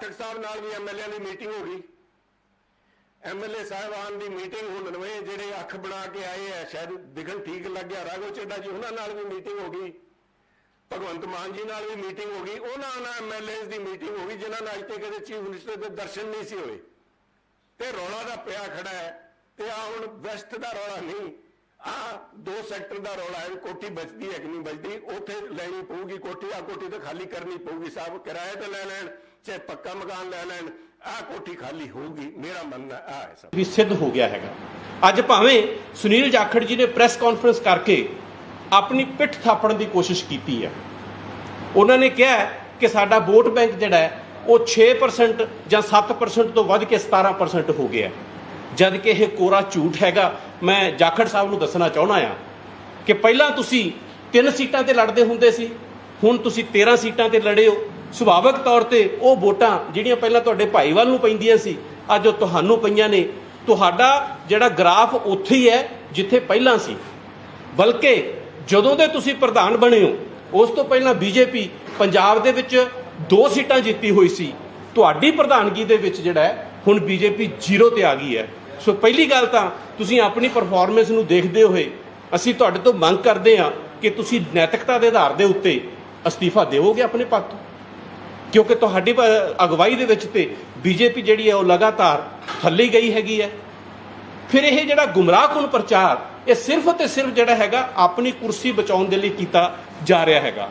ਪਾਠਕ ਸਾਹਿਬ ਨਾਲ ਵੀ ਐਮਐਲਏ ਦੀ ਮੀਟਿੰਗ ਹੋ ਗਈ। ਐਮਐਲਏ ਸਾਹਿਬਾਨ ਦੀ ਮੀਟਿੰਗ ਹੁਣ ਨਵੇਂ ਜਿਹੜੇ ਅੱਖ ਬਣਾ ਕੇ ਆਏ ਆ, ਸ਼ਾਇਦ ਦਿਖਣ ਠੀਕ ਲੱਗਿਆ ਰਾਘਵ ਚੱਡਾ ਜੀ, ਉਹਨਾਂ ਨਾਲ ਵੀ ਮੀਟਿੰਗ ਹੋ ਗਈ। ਭਗਵੰਤ ਮਾਨ ਜੀ ਨਾਲ ਵੀ ਮੀਟਿੰਗ ਹੋ ਗਈ। ਉਹਨਾਂ ਨਾਲ ਐਮਐਲਏਸ ਦੀ ਮੀਟਿੰਗ ਹੋ ਗਈ, ਜਿਨ੍ਹਾਂ ਨਾਲ ਅੱਜ ਕਦੇ ਚੀਫ ਮਿਨਿਸਟਰ ਦੇ ਦਰਸ਼ਨ ਨਹੀਂ ਸੀ ਹੋਏ। ਤੇ ਰੌਲਾ ਦਾ ਪਿਆ ਖੜਾ ਹੈ। ਤੇ ਆ ਹੁਣ ਵੈਸਟ ਦਾ ਰੌਲਾ ਨਹੀਂ। ਆ ਦੋ ਸੈਕਟਰ ਦਾ ਰੌਲਾ ਹੈ, ਕੋਠੀ ਬਚਦੀ ਹੈ ਕਿ ਨਹੀਂ ਬਚਦੀ? ਉੱਥੇ ਲੈਣੀ ਪਊਗੀ ਕੋਠੀ ਆ ਕੋਠੀ ਤਾਂ ਖਾਲੀ ਕਰਨੀ ਪਊਗੀ ਸਾਹਿਬ, ਕਿਰਾਏ ਤੇ ਲੈ ਲੈਣ, ਚਾਹੇ ਪੱਕਾ ਮਕਾਨ ਲੈ ਲੈਣ ਆ ਕੋਠੀ ਖਾਲੀ ਹੋਊਗੀ, ਮੇਰਾ ਮੰਨਣਾ ਆ ਹੈ ਸਭ ਵੀ ਸਿੱਧ ਹੋ ਗਿਆ ਹੈਗਾ। ਅੱਜ ਭਾਵੇਂ ਸੁਨੀਲ ਜਾਖੜ ਜੀ ਨੇ ਪ੍ਰੈਸ ਕਾਨਫਰੰਸ ਕਰਕੇ ਆਪਣੀ ਪਿੱਠ ਥਾਪਣ ਦੀ ਕੋਸ਼ਿਸ਼ ਕੀਤੀ ਹੈ। ਉਹਨਾਂ ਨੇ ਕਿਹਾ ਕਿ ਸਾਡਾ ਵੋਟ ਬੈਂਕ ਜਿਹੜਾ ਹੈ, ਉਹ 6% ਜਾਂ 7% ਤੋਂ ਵੱਧ ਕੇ 17% ਹੋ ਗਿਆ ਹੈ। ਜਦ ਕਿ ਇਹ ਕੋਰਾ ਝੂਠ ਹੈਗਾ ਮੈਂ ਜਾਖੜ ਸਾਹਿਬ ਨੂੰ ਦੱਸਣਾ ਚਾਹੁੰਦਾ ਆ ਕਿ ਪਹਿਲਾਂ ਤੁਸੀਂ ਤਿੰਨ ਸੀਟਾਂ ਤੇ ਲੜਦੇ ਹੁੰਦੇ ਸੀ, ਹੁਣ ਤੁਸੀਂ 13 ਸੀਟਾਂ ਤੇ ਲੜੇ ਹੋ। ਸੁਭਾਵਿਕ ਤੌਰ ਤੇ ਉਹ ਵੋਟਾਂ ਜਿਹੜੀਆਂ ਪਹਿਲਾਂ ਤੁਹਾਡੇ ਭਾਈਵਾਲ ਨੂੰ ਪੈਂਦੀਆਂ ਸੀ, ਅੱਜ ਉਹ ਤੁਹਾਨੂੰ ਪਈਆਂ ਨੇ। ਤੁਹਾਡਾ ਜਿਹੜਾ ਗ੍ਰਾਫ ਉੱਥੇ ਹੀ ਹੈ, ਜਿੱਥੇ ਪਹਿਲਾਂ ਸੀ। ਬਲਕਿ ਜਦੋਂ ਦੇ ਤੁਸੀਂ ਪ੍ਰਧਾਨ ਬਣੇ ਹੋ, ਉਸ ਤੋਂ ਪਹਿਲਾਂ ਬੀਜੇਪੀ ਪੰਜਾਬ ਦੇ ਵਿੱਚ ਦੋ ਸੀਟਾਂ ਜਿੱਤੀ ਹੋਈ ਸੀ। ਤੁਹਾਡੀ ਪ੍ਰਧਾਨਗੀ ਦੇ ਵਿੱਚ ਜਿਹੜਾ ਹੈ, ਹੁਣ ਬੀਜੇਪੀ ਜ਼ੀਰੋ ਤੇ ਆ ਗਈ ਹੈ। ਸੋ ਪਹਿਲੀ ਗੱਲ ਤਾਂ ਤੁਸੀਂ ਆਪਣੀ ਪਰਫਾਰਮੈਂਸ ਨੂੰ ਦੇਖਦੇ ਹੋਏ ਅਸੀਂ ਤੁਹਾਡੇ ਤੋਂ ਮੰਗ ਕਰਦੇ ਹਾਂ ਕਿ ਤੁਸੀਂ ਨੈਤਿਕਤਾ ਦੇ ਆਧਾਰ ਦੇ ਉੱਤੇ ਅਸਤੀਫਾ ਦੇਵੋਗੇ ਆਪਣੇ ਪਦ ਤੋਂ। ਕਿਉਂਕਿ ਤੁਹਾਡੀ ਅਗਵਾਈ ਦੇ ਵਿੱਚ ਤੇ ਬੀਜੇਪੀ ਜਿਹੜੀ ਹੈ ਉਹ ਲਗਾਤਾਰ ਥੱਲੇ ਗਈ ਹੈਗੀ ਹੈ। ਫਿਰ ਇਹ ਜਿਹੜਾ ਗੁੰਮਰਾਹਕੁਨ ਪ੍ਰਚਾਰ, ਇਹ ਸਿਰਫ ਤੇ ਸਿਰਫ ਜਿਹੜਾ ਹੈਗਾ ਆਪਣੀ ਕੁਰਸੀ ਬਚਾਉਣ ਦੇ ਲਈ ਕੀਤਾ ਜਾ ਰਿਹਾ ਹੈਗਾ।